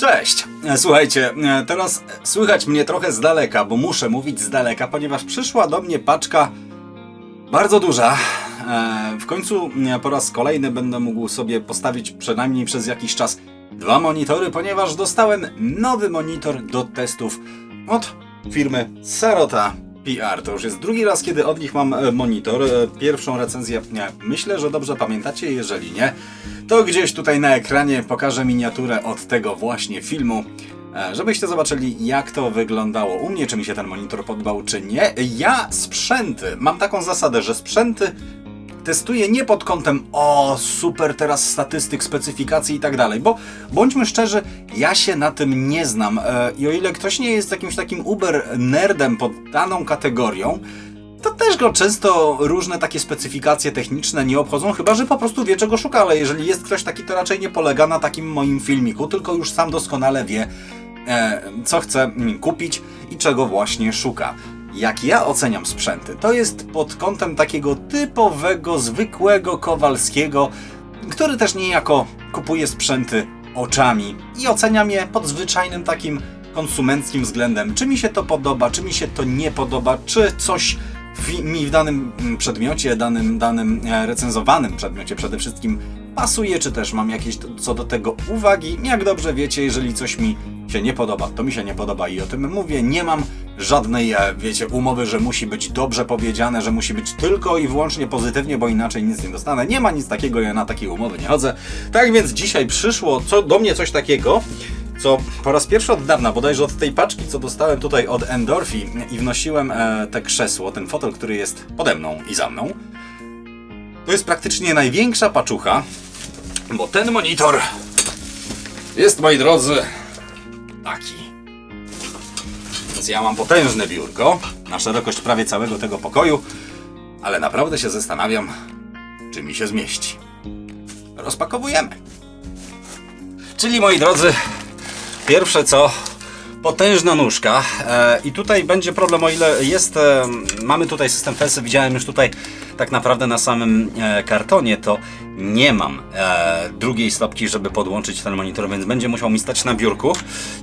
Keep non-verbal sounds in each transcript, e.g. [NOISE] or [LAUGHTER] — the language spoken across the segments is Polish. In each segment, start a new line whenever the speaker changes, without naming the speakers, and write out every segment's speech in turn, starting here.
Cześć! Słuchajcie, teraz słychać mnie trochę z daleka, bo muszę mówić z daleka, ponieważ przyszła do mnie paczka bardzo duża. E, W końcu e, po raz kolejny będę mógł sobie postawić przynajmniej przez jakiś czas dwa monitory, ponieważ dostałem nowy monitor do testów od firmy Sarota PR. To już jest drugi raz, kiedy od nich mam e, monitor. E, Pierwszą recenzję nie, myślę, że dobrze pamiętacie. Jeżeli nie, to gdzieś tutaj na ekranie pokażę miniaturę od tego właśnie filmu. e, Żebyście zobaczyli, jak to wyglądało u mnie, czy mi się ten monitor podobał, czy nie. Ja sprzęty, mam taką zasadę, że sprzęty testuję nie pod kątem o super teraz statystyk, specyfikacji i tak dalej, bo bądźmy szczerzy, ja się na tym nie znam e, i o ile ktoś nie jest jakimś takim uber nerdem pod daną kategorią, to też go często różne takie specyfikacje techniczne nie obchodzą, chyba że po prostu wie czego szuka, ale jeżeli jest ktoś taki, to raczej nie polega na takim moim filmiku, tylko już sam doskonale wie, e, co chce kupić i czego właśnie szuka. Jak ja oceniam sprzęty, to jest pod kątem takiego typowego, zwykłego Kowalskiego, który też niejako kupuje sprzęty oczami i oceniam je pod zwyczajnym takim konsumenckim względem. Czy mi się to podoba, czy mi się to nie podoba, czy coś mi w danym mm, przedmiocie, danym, danym e, recenzowanym przedmiocie przede wszystkim pasuje, czy też mam jakieś co do tego uwagi. Jak dobrze wiecie, jeżeli coś mi się nie podoba, to mi się nie podoba i o tym mówię. Nie mam żadnej, e, wiecie, umowy, że musi być dobrze powiedziane, że musi być tylko i wyłącznie pozytywnie, bo inaczej nic nie dostanę. Nie ma nic takiego, ja na takie umowy nie chodzę. Tak więc dzisiaj przyszło co, do mnie coś takiego, co po raz pierwszy od dawna, bodajże od tej paczki, co dostałem tutaj od Endorfi i wnosiłem e, te krzesło, ten fotel, który jest pode mną i za mną. To jest praktycznie największa paczucha, bo ten monitor jest, moi drodzy, taki. Więc ja mam potężne biurko na szerokość prawie całego tego pokoju, ale naprawdę się zastanawiam, czy mi się zmieści. Rozpakowujemy. Czyli moi drodzy, pierwsze co potężna nóżka. E, i tutaj będzie problem o ile jest e, mamy tutaj system FES widziałem już tutaj tak naprawdę na samym e, kartonie to nie mam drugiej stopki żeby podłączyć ten monitor więc będzie musiał mi stać na biurku.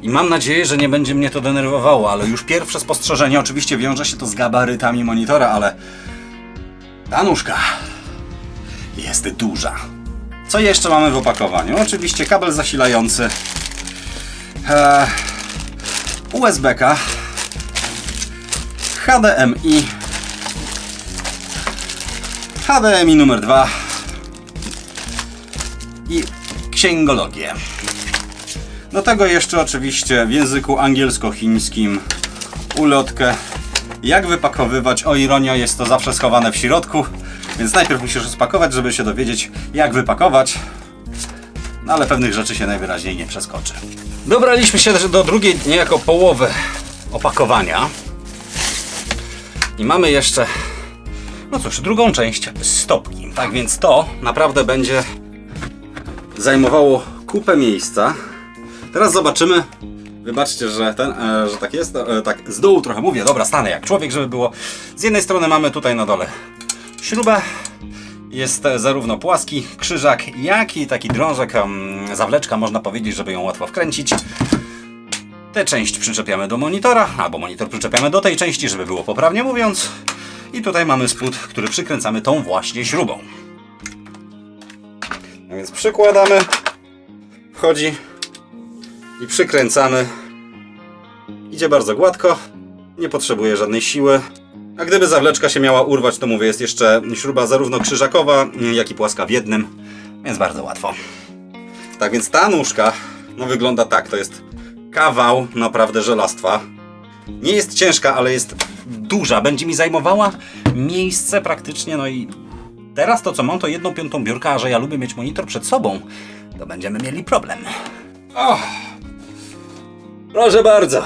I mam nadzieję, że nie będzie mnie to denerwowało ale już pierwsze spostrzeżenie oczywiście wiąże się to z gabarytami monitora ale ta nóżka jest duża. Co jeszcze mamy w opakowaniu? Oczywiście kabel zasilający. E, USB-ka, HDMI, HDMI numer 2 i księgologię. Do tego jeszcze oczywiście w języku angielsko-chińskim ulotkę. Jak wypakowywać? O ironia, jest to zawsze schowane w środku, więc najpierw musisz spakować, żeby się dowiedzieć jak wypakować. No ale pewnych rzeczy się najwyraźniej nie przeskoczy. Dobraliśmy się do drugiej niejako połowy opakowania. I mamy jeszcze, no cóż, drugą część stopki. Tak więc to naprawdę będzie zajmowało kupę miejsca. Teraz zobaczymy. Wybaczcie, że, ten, e, że tak jest. E, tak z dołu trochę mówię. Dobra, stanę jak człowiek, żeby było. Z jednej strony mamy tutaj na dole śrubę. Jest zarówno płaski krzyżak, jak i taki drążek, zawleczka, można powiedzieć, żeby ją łatwo wkręcić. Tę część przyczepiamy do monitora, albo monitor przyczepiamy do tej części, żeby było poprawnie mówiąc. I tutaj mamy spód, który przykręcamy tą właśnie śrubą. A więc przykładamy, wchodzi i przykręcamy. Idzie bardzo gładko, nie potrzebuje żadnej siły. A gdyby zawleczka się miała urwać, to mówię, jest jeszcze śruba zarówno krzyżakowa, jak i płaska w jednym, więc bardzo łatwo. Tak więc ta nóżka, no wygląda tak, to jest kawał naprawdę żelastwa. Nie jest ciężka, ale jest duża, będzie mi zajmowała miejsce praktycznie, no i teraz to co mam to jedną piątą biurka, a że ja lubię mieć monitor przed sobą, to będziemy mieli problem. Proszę bardzo.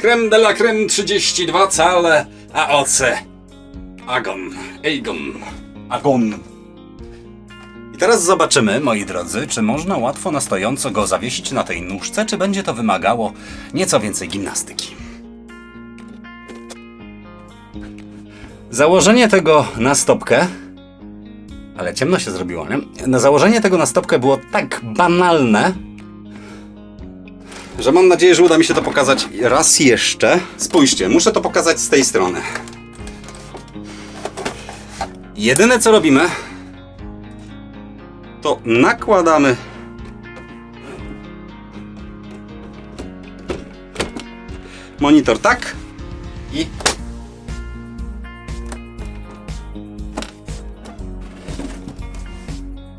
Creme de la creme 32 cale AOC. Agon. Agon. Agon. I teraz zobaczymy, moi drodzy, czy można łatwo na stojąco go zawiesić na tej nóżce, czy będzie to wymagało nieco więcej gimnastyki. Założenie tego na stopkę ale ciemno się zrobiło, nie? Na założenie tego na stopkę było tak banalne, że mam nadzieję, że uda mi się to pokazać raz jeszcze. Spójrzcie, muszę to pokazać z tej strony. Jedyne co robimy, to nakładamy monitor tak i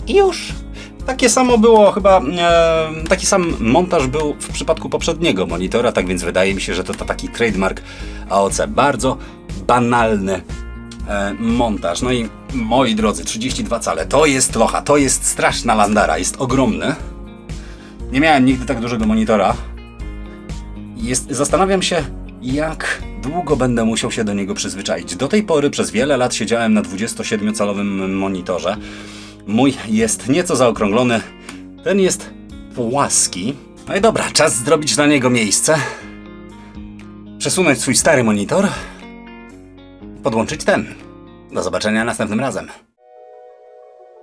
już. Takie samo było chyba, e, taki sam montaż był w przypadku poprzedniego monitora, tak więc wydaje mi się, że to, to taki trademark AOC. Bardzo banalny e, montaż. No i moi drodzy, 32 cale, to jest locha, to jest straszna landara, jest ogromny. Nie miałem nigdy tak dużego monitora. Jest, zastanawiam się, jak długo będę musiał się do niego przyzwyczaić. Do tej pory przez wiele lat siedziałem na 27-calowym monitorze. Mój jest nieco zaokrąglony, ten jest płaski. No i dobra, czas zrobić na niego miejsce. Przesunąć swój stary monitor. Podłączyć ten. Do zobaczenia następnym razem.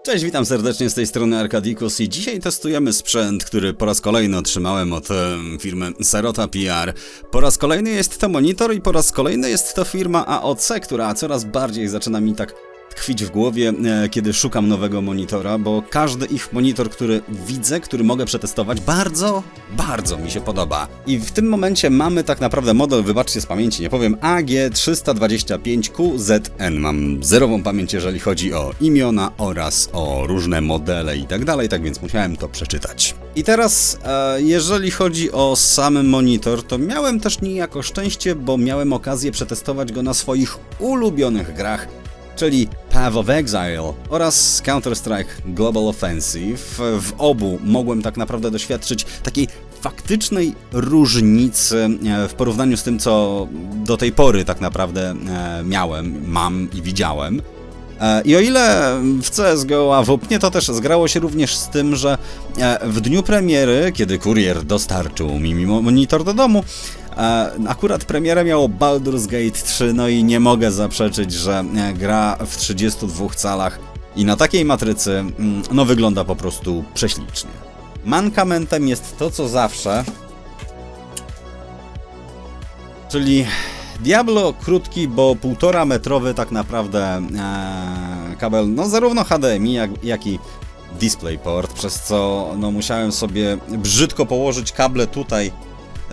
Cześć, witam serdecznie z tej strony Arkadikus i dzisiaj testujemy sprzęt, który po raz kolejny otrzymałem od e, firmy Serota PR. Po raz kolejny jest to monitor i po raz kolejny jest to firma AOC, która coraz bardziej zaczyna mi tak tkwić w głowie, e, kiedy szukam nowego monitora, bo każdy ich monitor, który widzę, który mogę przetestować, bardzo, bardzo mi się podoba. I w tym momencie mamy tak naprawdę model, wybaczcie z pamięci, nie powiem, AG325QZN. Mam zerową pamięć, jeżeli chodzi o imiona oraz o różne modele i tak dalej, tak więc musiałem to przeczytać. I teraz, e, jeżeli chodzi o sam monitor, to miałem też niejako szczęście, bo miałem okazję przetestować go na swoich ulubionych grach, czyli Path of Exile oraz Counter-Strike Global Offensive. W obu mogłem tak naprawdę doświadczyć takiej faktycznej różnicy e, w porównaniu z tym, co do tej pory tak naprawdę e, miałem, mam i widziałem. E, I o ile w CSGO, a w Opnie to też zgrało się również z tym, że w dniu premiery, kiedy kurier dostarczył mi monitor do domu, Akurat premierę miało Baldur's Gate 3, no i nie mogę zaprzeczyć, że e, gra w 32 calach i na takiej matrycy mm, no wygląda po prostu prześlicznie. Mankamentem jest to, co zawsze, czyli Diablo krótki, bo półtora metrowy tak naprawdę e, kabel, no zarówno HDMI, jak, jak i DisplayPort, przez co no musiałem sobie brzydko położyć kable tutaj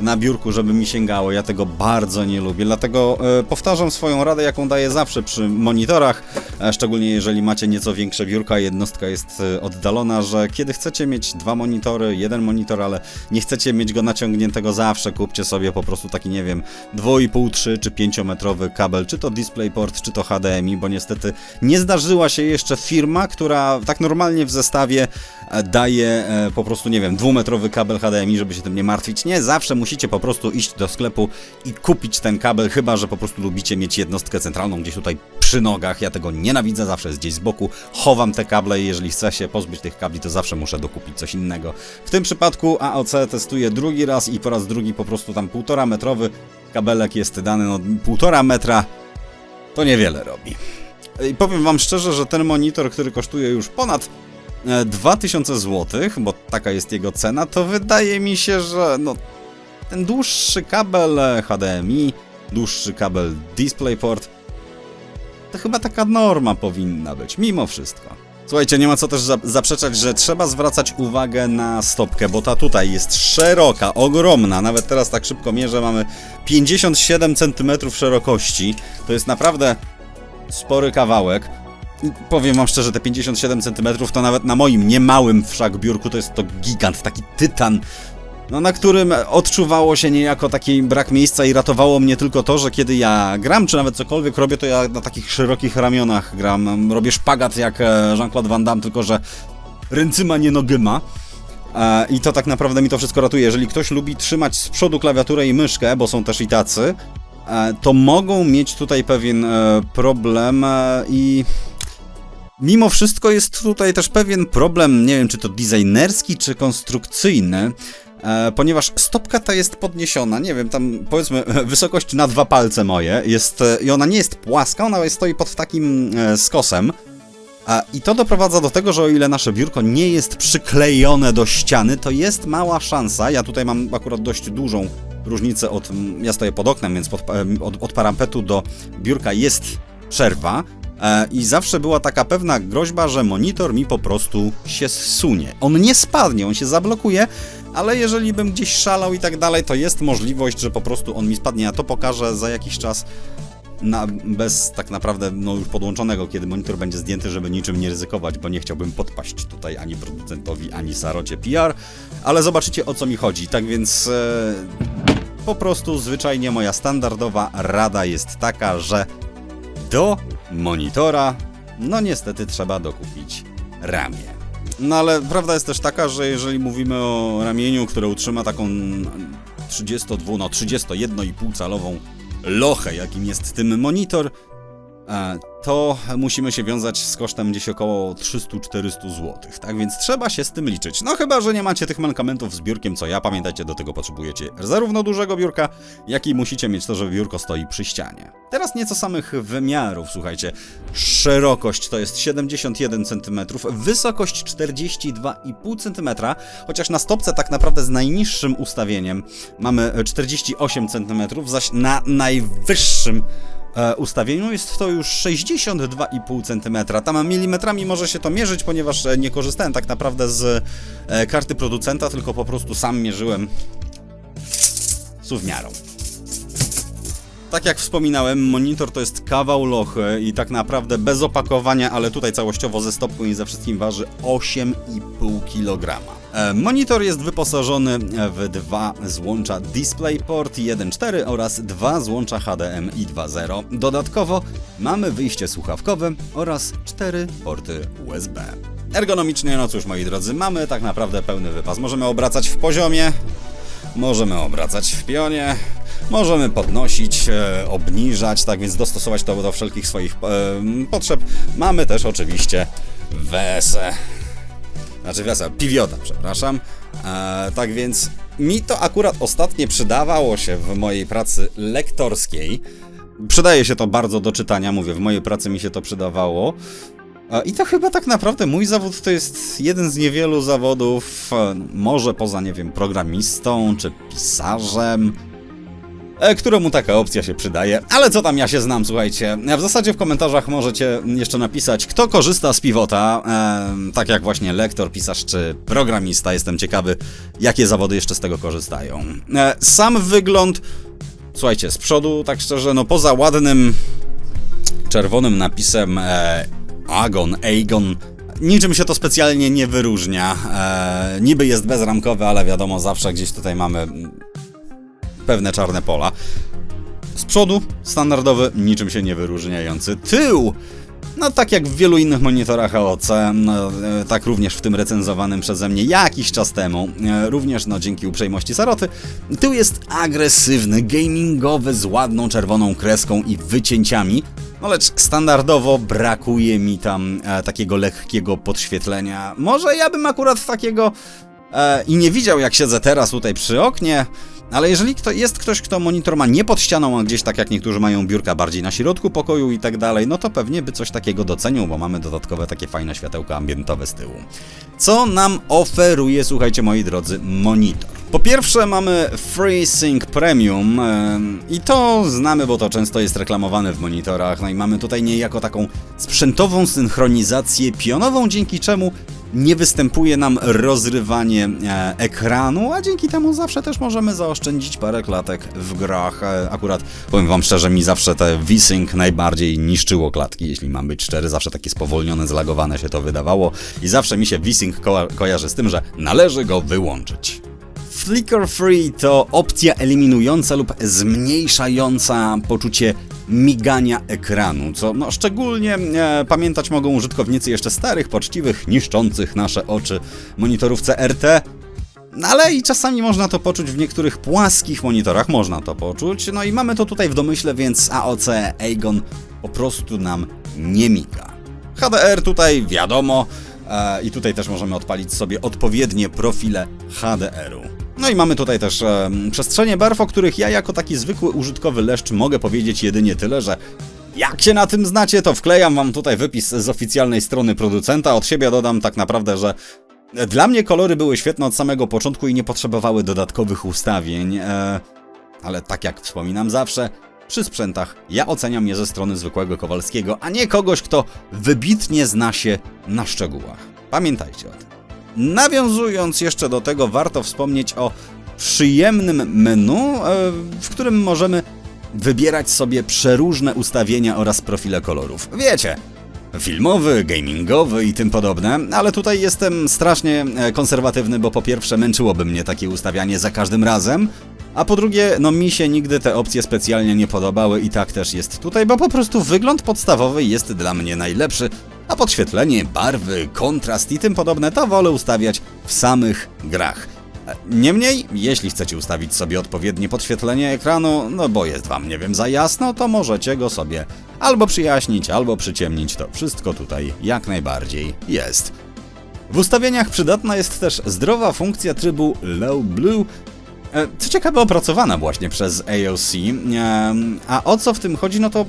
na biurku, żeby mi sięgało. Ja tego bardzo nie lubię, dlatego e, powtarzam swoją radę, jaką daję zawsze przy monitorach, e, szczególnie jeżeli macie nieco większe biurka, jednostka jest e, oddalona, że kiedy chcecie mieć dwa monitory, jeden monitor, ale nie chcecie mieć go naciągniętego zawsze, kupcie sobie po prostu taki, nie wiem, 2,5, 3 czy 5 metrowy kabel, czy to DisplayPort, czy to HDMI, bo niestety nie zdarzyła się jeszcze firma, która tak normalnie w zestawie daje po prostu, nie wiem, dwumetrowy kabel HDMI, żeby się tym nie martwić. Nie, zawsze musi musicie po prostu iść do sklepu i kupić ten kabel, chyba że po prostu lubicie mieć jednostkę centralną gdzieś tutaj przy nogach. Ja tego nienawidzę, zawsze gdzieś z boku. Chowam te kable i jeżeli chcę się pozbyć tych kabli, to zawsze muszę dokupić coś innego. W tym przypadku AOC testuję drugi raz i po raz drugi po prostu tam półtora metrowy kabelek jest dany, no półtora metra to niewiele robi. I powiem wam szczerze, że ten monitor, który kosztuje już ponad 2000 e, zł, bo taka jest jego cena, to wydaje mi się, że no ten dłuższy kabel HDMI, dłuższy kabel DisplayPort, to chyba taka norma powinna być, mimo wszystko. Słuchajcie, nie ma co też zaprzeczać, że trzeba zwracać uwagę na stopkę, bo ta tutaj jest szeroka, ogromna. Nawet teraz tak szybko mierzę, mamy 57 cm szerokości. To jest naprawdę spory kawałek. I powiem wam szczerze, te 57 cm to nawet na moim niemałym wszak biurku to jest to gigant, taki tytan no, na którym odczuwało się niejako taki brak miejsca i ratowało mnie tylko to, że kiedy ja gram, czy nawet cokolwiek robię, to ja na takich szerokich ramionach gram. Robię szpagat jak e, Jean-Claude Van Damme, tylko że ręcyma nie nogyma. E, I to tak naprawdę mi to wszystko ratuje. Jeżeli ktoś lubi trzymać z przodu klawiaturę i myszkę, bo są też i tacy, e, to mogą mieć tutaj pewien problem i Mimo wszystko jest tutaj też pewien problem, nie wiem czy to designerski, czy konstrukcyjny, ponieważ stopka ta jest podniesiona, nie wiem, tam powiedzmy [LAUGHS] wysokość na dwa palce moje jest e, i ona nie jest płaska, ona stoi pod takim e, skosem. I to doprowadza do tego, że o ile nasze biurko nie jest przyklejone do ściany, to jest mała szansa. Ja tutaj mam akurat dość dużą różnicę od. Ja stoję pod oknem, więc pod, od, od parampetu do biurka jest przerwa. E, I zawsze była taka pewna groźba, że monitor mi po prostu się zsunie. On nie spadnie, on się zablokuje, ale jeżeli bym gdzieś szalał i tak dalej, to jest możliwość, że po prostu on mi spadnie. Ja to pokażę za jakiś czas na, bez tak naprawdę no, już podłączonego, kiedy monitor będzie zdjęty, żeby niczym nie ryzykować, bo nie chciałbym podpaść tutaj ani producentowi, ani Sarocie PR, ale zobaczycie o co mi chodzi. Tak więc e, po prostu zwyczajnie moja standardowa rada jest taka, że do monitora no niestety trzeba dokupić ramię. No ale prawda jest też taka, że jeżeli mówimy o ramieniu, które utrzyma taką 32, no 31,5 calową lochę, jakim jest tym monitor, to musimy się wiązać z kosztem gdzieś około 300-400 zł. Tak więc trzeba się z tym liczyć. No chyba, że nie macie tych mankamentów z biurkiem, co ja. Pamiętajcie, do tego potrzebujecie zarówno dużego biurka, jak i musicie mieć to, że biurko stoi przy ścianie. Teraz nieco samych wymiarów, słuchajcie. Szerokość to jest 71 cm, wysokość 42,5 cm, chociaż na stopce tak naprawdę z najniższym ustawieniem mamy 48 cm, zaś na najwyższym e, ustawieniu jest to już 62,5 cm. Tam milimetrami może się to mierzyć, ponieważ e, nie korzystałem tak naprawdę z e, karty producenta, tylko po prostu sam mierzyłem suwmiarą. Tak jak wspominałem, monitor to jest kawał lochy i tak naprawdę bez opakowania, ale tutaj całościowo ze stopką i ze wszystkim waży 8,5 kg. E, monitor jest wyposażony w dwa złącza DisplayPort 1.4 oraz dwa złącza HDMI 2.0. Dodatkowo mamy wyjście słuchawkowe oraz cztery porty USB. Ergonomicznie, no cóż moi drodzy, mamy tak naprawdę pełny wypas. Możemy obracać w poziomie, możemy obracać w pionie, możemy podnosić, e, obniżać, tak więc dostosować to do wszelkich swoich e, potrzeb. Mamy też oczywiście WSE. Znaczy wiasa, piwiota, przepraszam. E, tak więc mi to akurat ostatnio przydawało się w mojej pracy lektorskiej. Przydaje się to bardzo do czytania, mówię, w mojej pracy mi się to przydawało. I to chyba tak naprawdę mój zawód to jest jeden z niewielu zawodów, może poza, nie wiem, programistą czy pisarzem, któremu taka opcja się przydaje. Ale co tam ja się znam, słuchajcie. W zasadzie w komentarzach możecie jeszcze napisać, kto korzysta z Pivota, e, tak jak właśnie lektor, pisarz czy programista. Jestem ciekawy, jakie zawody jeszcze z tego korzystają. E, sam wygląd, słuchajcie, z przodu, tak szczerze, no poza ładnym czerwonym napisem e, Agon, Agon, niczym się to specjalnie nie wyróżnia. E, niby jest bezramkowy, ale wiadomo, zawsze gdzieś tutaj mamy pewne czarne pola. Z przodu standardowy, niczym się nie wyróżniający tył. No tak jak w wielu innych monitorach AOC, no, e, tak również w tym recenzowanym przeze mnie jakiś czas temu, e, również no dzięki uprzejmości Saroty, tył jest agresywny, gamingowy, z ładną czerwoną kreską i wycięciami, no lecz standardowo brakuje mi tam e, takiego lekkiego podświetlenia. Może ja bym akurat takiego e, i nie widział jak siedzę teraz tutaj przy oknie, ale jeżeli kto, jest ktoś, kto monitor ma nie pod ścianą, a gdzieś tak jak niektórzy mają biurka bardziej na środku pokoju i tak dalej, no to pewnie by coś takiego docenił, bo mamy dodatkowe takie fajne światełka ambientowe z tyłu. Co nam oferuje, słuchajcie moi drodzy, monitor? Po pierwsze mamy FreeSync Premium yy, i to znamy, bo to często jest reklamowane w monitorach, no i mamy tutaj niejako taką sprzętową synchronizację pionową, dzięki czemu nie występuje nam rozrywanie e, ekranu, a dzięki temu zawsze też możemy zaoszczędzić parę klatek w grach. E, akurat powiem wam szczerze, mi zawsze te V-Sync najbardziej niszczyło klatki, jeśli mam być szczery, zawsze takie spowolnione, zlagowane się to wydawało i zawsze mi się V-Sync ko kojarzy z tym, że należy go wyłączyć. Flicker Free to opcja eliminująca lub zmniejszająca poczucie migania ekranu, co no, szczególnie e, pamiętać mogą użytkownicy jeszcze starych, poczciwych, niszczących nasze oczy monitorów CRT, no ale i czasami można to poczuć w niektórych płaskich monitorach, można to poczuć. No i mamy to tutaj w domyśle, więc AOC Aegon po prostu nam nie miga. HDR tutaj wiadomo e, i tutaj też możemy odpalić sobie odpowiednie profile HDR-u. No i mamy tutaj też e, przestrzenie barw, o których ja jako taki zwykły użytkowy leszcz mogę powiedzieć jedynie tyle, że Jak się na tym znacie, to wklejam wam tutaj wypis z oficjalnej strony producenta. Od siebie dodam tak naprawdę, że dla mnie kolory były świetne od samego początku i nie potrzebowały dodatkowych ustawień. E, ale tak jak wspominam zawsze, przy sprzętach ja oceniam je ze strony zwykłego Kowalskiego, a nie kogoś, kto wybitnie zna się na szczegółach. Pamiętajcie o tym. Nawiązując jeszcze do tego, warto wspomnieć o przyjemnym menu, e, w którym możemy wybierać sobie przeróżne ustawienia oraz profile kolorów. Wiecie, filmowy, gamingowy i tym podobne, ale tutaj jestem strasznie e, konserwatywny, bo po pierwsze męczyłoby mnie takie ustawianie za każdym razem, a po drugie, no mi się nigdy te opcje specjalnie nie podobały i tak też jest tutaj, bo po prostu wygląd podstawowy jest dla mnie najlepszy, a podświetlenie, barwy, kontrast i tym podobne to wolę ustawiać w samych grach. Niemniej, jeśli chcecie ustawić sobie odpowiednie podświetlenie ekranu, no bo jest wam, nie wiem, za jasno, to możecie go sobie albo przyjaśnić, albo przyciemnić. To wszystko tutaj jak najbardziej jest. W ustawieniach przydatna jest też zdrowa funkcja trybu Low Blue, e, co ciekawe opracowana właśnie przez AOC. E, a o co w tym chodzi, no to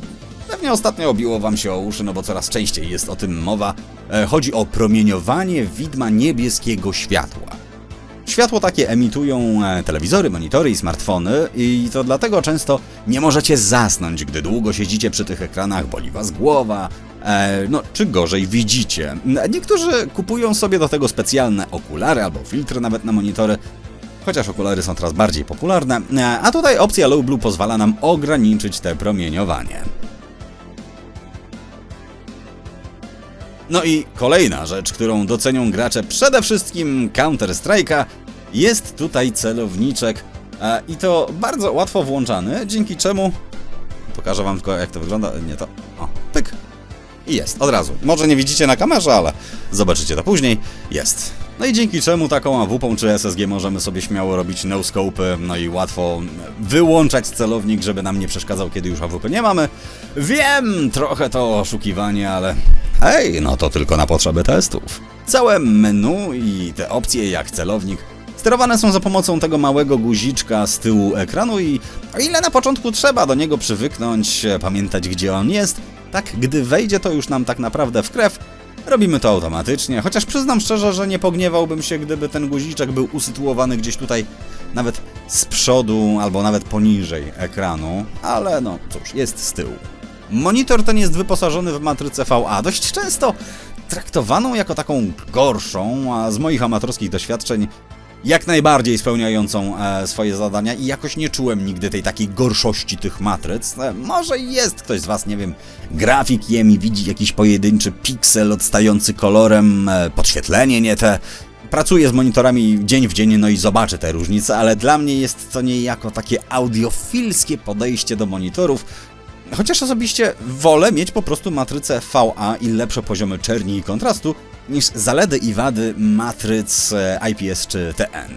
pewnie ostatnio obiło wam się o uszy, no bo coraz częściej jest o tym mowa. E, chodzi o promieniowanie widma niebieskiego światła. Światło takie emitują e, telewizory, monitory i smartfony i to dlatego często nie możecie zasnąć, gdy długo siedzicie przy tych ekranach, boli was głowa, e, no czy gorzej widzicie. Niektórzy kupują sobie do tego specjalne okulary albo filtry nawet na monitory, chociaż okulary są coraz bardziej popularne, e, a tutaj opcja Low Blue pozwala nam ograniczyć te promieniowanie. No i kolejna rzecz, którą docenią gracze przede wszystkim Counter-Strike'a, jest tutaj celowniczek i to bardzo łatwo włączany, dzięki czemu pokażę wam tylko jak to wygląda, nie to, o, pyk i jest, od razu. Może nie widzicie na kamerze, ale zobaczycie to później, jest. No i dzięki czemu taką AWP czy SSG możemy sobie śmiało robić no scope, no i łatwo wyłączać celownik, żeby nam nie przeszkadzał, kiedy już AWP nie mamy. Wiem, trochę to oszukiwanie, ale hej, no to tylko na potrzeby testów. Całe menu i te opcje jak celownik Sterowane są za pomocą tego małego guziczka z tyłu ekranu i o ile na początku trzeba do niego przywyknąć, pamiętać gdzie on jest, tak gdy wejdzie to już nam tak naprawdę w krew, robimy to automatycznie, chociaż przyznam szczerze, że nie pogniewałbym się, gdyby ten guziczek był usytuowany gdzieś tutaj nawet z przodu albo nawet poniżej ekranu, ale no cóż, jest z tyłu. Monitor ten jest wyposażony w matrycę VA, dość często traktowaną jako taką gorszą, a z moich amatorskich doświadczeń jak najbardziej spełniającą e, swoje zadania i jakoś nie czułem nigdy tej takiej gorszości tych matryc. E, może jest ktoś z Was, nie wiem, grafik jem i widzi jakiś pojedynczy piksel odstający kolorem, e, podświetlenie nie te. Pracuję z monitorami dzień w dzień, no i zobaczę te różnice, ale dla mnie jest to niejako takie audiofilskie podejście do monitorów, Chociaż osobiście wolę mieć po prostu matrycę VA i lepsze poziomy czerni i kontrastu, niż zalety i wady matryc e, IPS czy TN.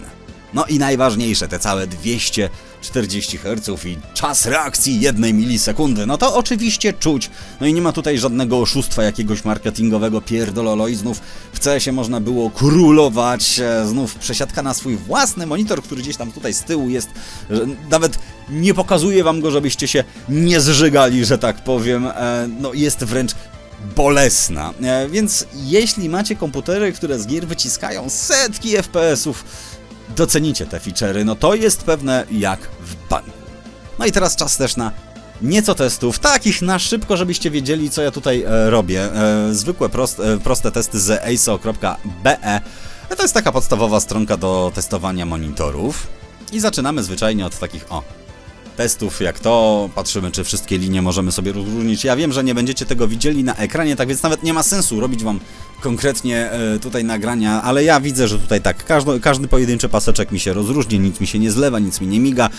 No i najważniejsze, te całe 240 Hz i czas reakcji jednej milisekundy, no to oczywiście czuć. No i nie ma tutaj żadnego oszustwa jakiegoś marketingowego pierdololo i znów w CS-ie można było królować, e, znów przesiadka na swój własny monitor, który gdzieś tam tutaj z tyłu jest, nawet nie pokazuje wam go, żebyście się nie zżygali, że tak powiem, e, no jest wręcz bolesna. E, więc jeśli macie komputery, które z gier wyciskają setki FPS-ów, docenicie te feature'y, no to jest pewne jak w banku. No i teraz czas też na nieco testów, takich na szybko, żebyście wiedzieli, co ja tutaj e, robię. E, zwykłe, prost, e, proste testy z aso.be. E, to jest taka podstawowa stronka do testowania monitorów. I zaczynamy zwyczajnie od takich, o, testów jak to, patrzymy czy wszystkie linie możemy sobie rozróżnić. Ja wiem, że nie będziecie tego widzieli na ekranie, tak więc nawet nie ma sensu robić wam konkretnie e, tutaj nagrania, ale ja widzę, że tutaj tak, każdy, każdy pojedynczy paseczek mi się rozróżni, nic mi się nie zlewa, nic mi nie miga.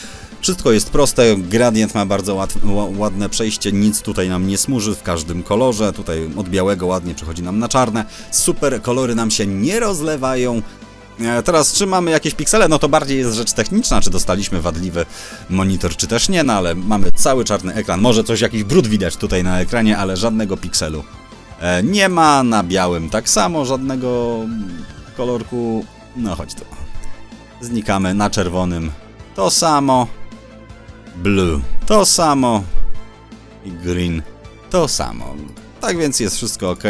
Wszystko jest proste, gradient ma bardzo ład, ładne przejście, nic tutaj nam nie smuży w każdym kolorze, tutaj od białego ładnie przechodzi nam na czarne. Super, kolory nam się nie rozlewają, teraz, czy mamy jakieś piksele? No to bardziej jest rzecz techniczna, czy dostaliśmy wadliwy monitor, czy też nie, no ale mamy cały czarny ekran. Może coś, jakiś brud widać tutaj na ekranie, ale żadnego pikselu e, nie ma. Na białym tak samo, żadnego kolorku. No chodź tu. Znikamy na czerwonym. To samo. Blue. To samo. I green to samo. Tak więc jest wszystko ok.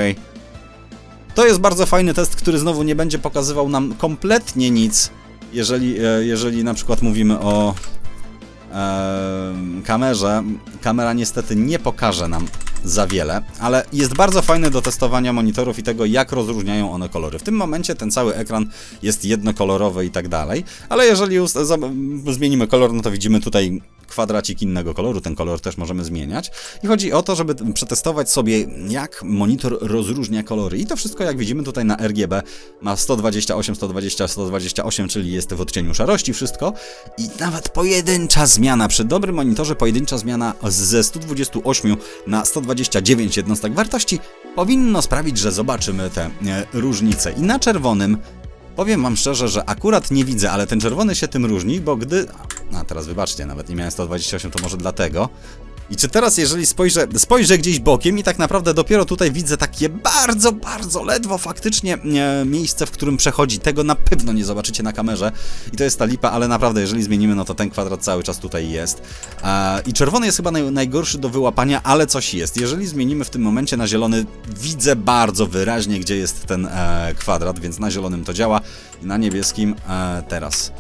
To jest bardzo fajny test, który znowu nie będzie pokazywał nam kompletnie nic, jeżeli, e, jeżeli na przykład mówimy o e, kamerze. Kamera niestety nie pokaże nam za wiele, ale jest bardzo fajny do testowania monitorów i tego, jak rozróżniają one kolory. W tym momencie ten cały ekran jest jednokolorowy i tak dalej, ale jeżeli zmienimy kolor, no to widzimy tutaj kwadracik innego koloru, ten kolor też możemy zmieniać. I chodzi o to, żeby przetestować sobie, jak monitor rozróżnia kolory. I to wszystko, jak widzimy tutaj na RGB, ma 128, 120, 128, czyli jest w odcieniu szarości wszystko. I nawet pojedyncza zmiana, przy dobrym monitorze pojedyncza zmiana ze 128 na 129 jednostek wartości powinno sprawić, że zobaczymy te e, różnice. I na czerwonym Powiem wam szczerze, że akurat nie widzę, ale ten czerwony się tym różni, bo gdy... A teraz wybaczcie, nawet nie miałem 128, to może dlatego. I czy teraz, jeżeli spojrzę, spojrzę gdzieś bokiem i tak naprawdę dopiero tutaj widzę takie bardzo, bardzo ledwo faktycznie e, miejsce, w którym przechodzi, tego na pewno nie zobaczycie na kamerze i to jest ta lipa, ale naprawdę, jeżeli zmienimy, no to ten kwadrat cały czas tutaj jest. E, I czerwony jest chyba naj, najgorszy do wyłapania, ale coś jest. Jeżeli zmienimy w tym momencie na zielony, widzę bardzo wyraźnie, gdzie jest ten e, kwadrat, więc na zielonym to działa i na niebieskim e, teraz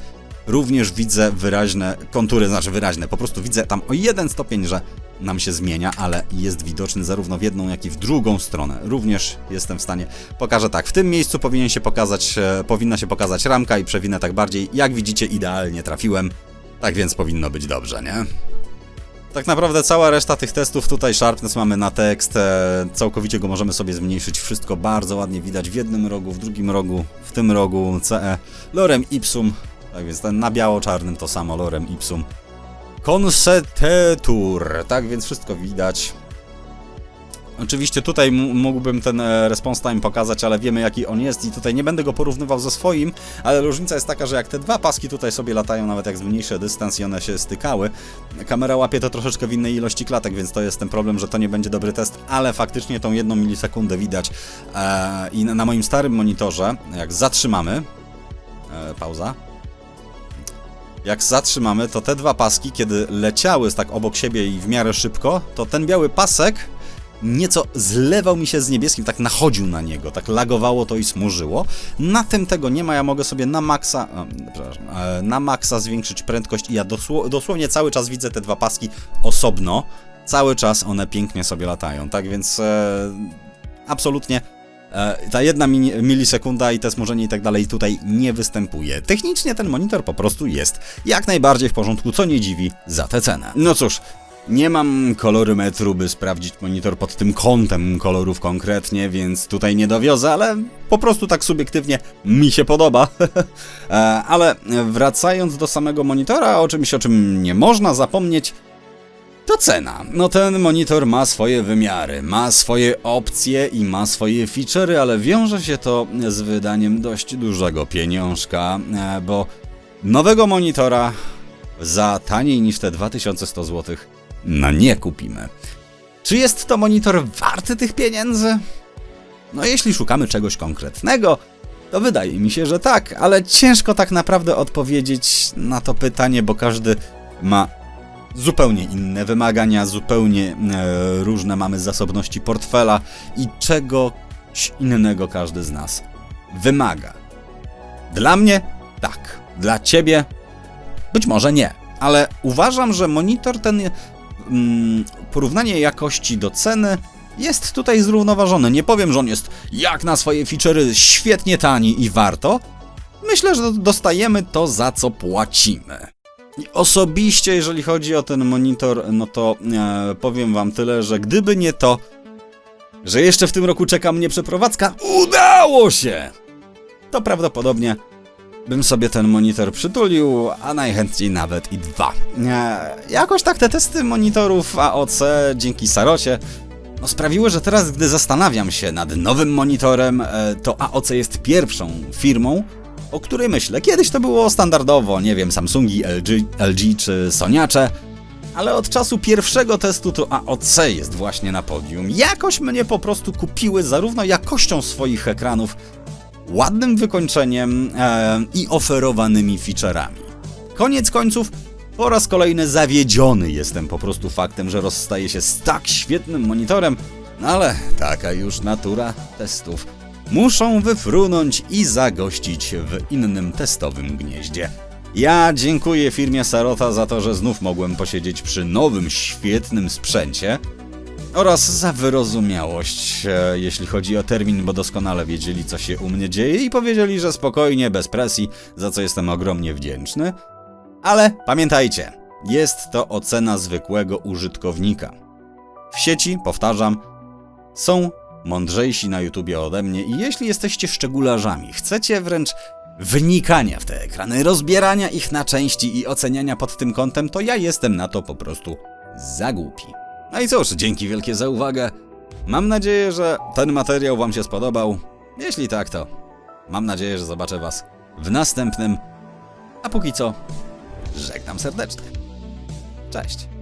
również widzę wyraźne kontury, znaczy wyraźne, po prostu widzę tam o jeden stopień, że nam się zmienia, ale jest widoczny zarówno w jedną, jak i w drugą stronę. Również jestem w stanie, pokażę tak, w tym miejscu powinien się pokazać, e, powinna się pokazać ramka i przewinę tak bardziej, jak widzicie idealnie trafiłem, tak więc powinno być dobrze, nie? Tak naprawdę cała reszta tych testów, tutaj sharpness mamy na tekst, e, całkowicie go możemy sobie zmniejszyć, wszystko bardzo ładnie widać w jednym rogu, w drugim rogu, w tym rogu, CE, lorem ipsum, tak więc ten na biało-czarnym to samo lorem ipsum. Konsetetur, tak więc wszystko widać. Oczywiście tutaj mógłbym ten e, response time pokazać, ale wiemy jaki on jest i tutaj nie będę go porównywał ze swoim, ale różnica jest taka, że jak te dwa paski tutaj sobie latają, nawet jak zmniejszę dystans i one się stykały, kamera łapie to troszeczkę w innej ilości klatek, więc to jest ten problem, że to nie będzie dobry test, ale faktycznie tą jedną milisekundę widać e, i na, na moim starym monitorze, jak zatrzymamy, e, pauza, jak zatrzymamy, to te dwa paski, kiedy leciały tak obok siebie i w miarę szybko, to ten biały pasek nieco zlewał mi się z niebieskim, tak nachodził na niego, tak lagowało to i smurzyło. Na tym tego nie ma, ja mogę sobie na maksa, e, na maksa zwiększyć prędkość i ja dosło, dosłownie cały czas widzę te dwa paski osobno. Cały czas one pięknie sobie latają, tak więc e, absolutnie ta jedna milisekunda i te smużenie i tak dalej tutaj nie występuje. Technicznie ten monitor po prostu jest jak najbardziej w porządku, co nie dziwi za tę cenę. No cóż, nie mam kolorymetru, by sprawdzić monitor pod tym kątem kolorów konkretnie, więc tutaj nie dowiozę, ale po prostu tak subiektywnie mi się podoba. [LAUGHS] E, ale wracając do samego monitora, o czymś, o czym nie można zapomnieć, to cena. No ten monitor ma swoje wymiary, ma swoje opcje i ma swoje feature'y, ale wiąże się to z wydaniem dość dużego pieniążka, e, bo nowego monitora za taniej niż te 2100 zł no nie kupimy. Czy jest to monitor warty tych pieniędzy? No jeśli szukamy czegoś konkretnego, to wydaje mi się, że tak, ale ciężko tak naprawdę odpowiedzieć na to pytanie, bo każdy ma zupełnie inne wymagania, zupełnie e, różne mamy zasobności portfela i czegoś innego każdy z nas wymaga. Dla mnie tak, dla ciebie być może nie, ale uważam, że monitor ten, mm, porównanie jakości do ceny jest tutaj zrównoważony. Nie powiem, że on jest jak na swoje feature'y świetnie tani i warto. Myślę, że dostajemy to, za co płacimy. Osobiście, jeżeli chodzi o ten monitor, no to e, powiem wam tyle, że gdyby nie to, że jeszcze w tym roku czeka mnie przeprowadzka, udało się! To prawdopodobnie bym sobie ten monitor przytulił, a najchętniej nawet i dwa. E, jakoś tak te testy monitorów AOC dzięki Sarocie no, sprawiły, że teraz, gdy zastanawiam się nad nowym monitorem, e, to AOC jest pierwszą firmą, o której myślę. Kiedyś to było standardowo, nie wiem, Samsungi, LG, LG czy Soniacze, ale od czasu pierwszego testu to AOC jest właśnie na podium. Jakoś mnie po prostu kupiły zarówno jakością swoich ekranów, ładnym wykończeniem e, i oferowanymi featureami. Koniec końców, Po raz kolejny zawiedziony jestem po prostu faktem, że rozstaję się z tak świetnym monitorem, no ale taka już natura testów. Muszą wyfrunąć i zagościć w innym testowym gnieździe. Ja dziękuję firmie Sarota za to, że znów mogłem posiedzieć przy nowym, świetnym sprzęcie oraz za wyrozumiałość, e, jeśli chodzi o termin, bo doskonale wiedzieli, co się u mnie dzieje i powiedzieli, że spokojnie, bez presji, za co jestem ogromnie wdzięczny. Ale pamiętajcie, jest to ocena zwykłego użytkownika. W sieci, powtarzam, są mądrzejsi na YouTubie ode mnie i jeśli jesteście szczegularzami, chcecie wręcz wnikania w te ekrany, rozbierania ich na części i oceniania pod tym kątem, to ja jestem na to po prostu za głupi. No i cóż, dzięki wielkie za uwagę. Mam nadzieję, że ten materiał Wam się spodobał. Jeśli tak, to mam nadzieję, że zobaczę Was w następnym. A póki co, żegnam serdecznie. Cześć.